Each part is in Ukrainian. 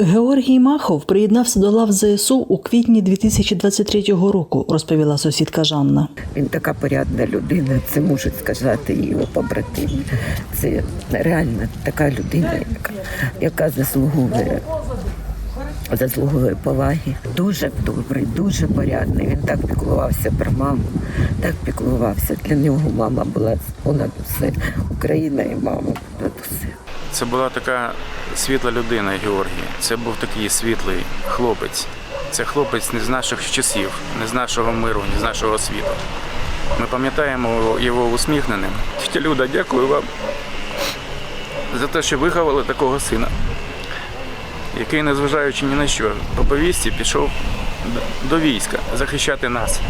Георгій Махов приєднався до лав ЗСУ у квітні 2023 року, розповіла сусідка Жанна. Він така порядна людина, це можуть сказати його побратими. Це реально така людина, яка, яка заслуговує. Заслуговує поваги. Дуже добрий, дуже порядний. Він так піклувався про маму, так піклувався. Для нього мама була понад усе. Україна і мама понад усе. Це була така світла людина Георгій. Це був такий світлий хлопець. Це хлопець не з наших часів, не з нашого миру, не з нашого світу. Ми пам'ятаємо його усміхненим. Тетя Люда, дякую вам за те, що виховали такого сина, який, незважаючи ні на що, по повісті пішов до війська захищати нас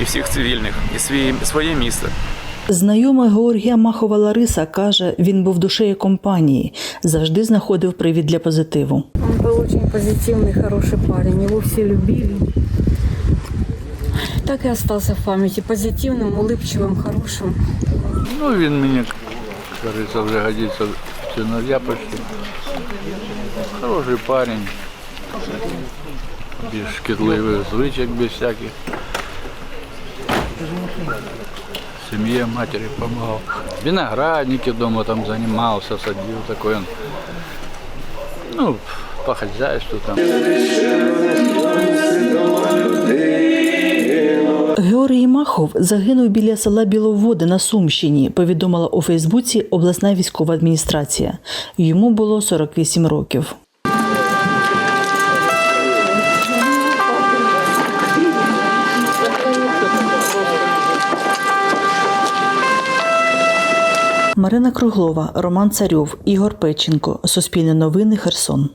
і всіх цивільних, і своє місце. Знайома Георгія Махова Лариса каже, він був душею компанії, завжди знаходив привід для позитиву. Он был очень позитивный, хороший парень. Его все любили. Так и остался в памяти. Позитивным, улыбчивым, хорошим. Ну, він мені, кажеться, вже годиться в сыновья почти. Хороший парень. Без шкідливих звичок, без всяких. Семье матери помогал. Виноградники дома там занимался, садил такой он. Ну, по хозяйству там. Георгій Махов загинув біля села Біловоди на Сумщині, повідомила у Фейсбуці обласна військова адміністрація. Йому було 48 років. Марина Круглова, Роман Царьов, Ігор Печенко. Суспільне новини Херсон.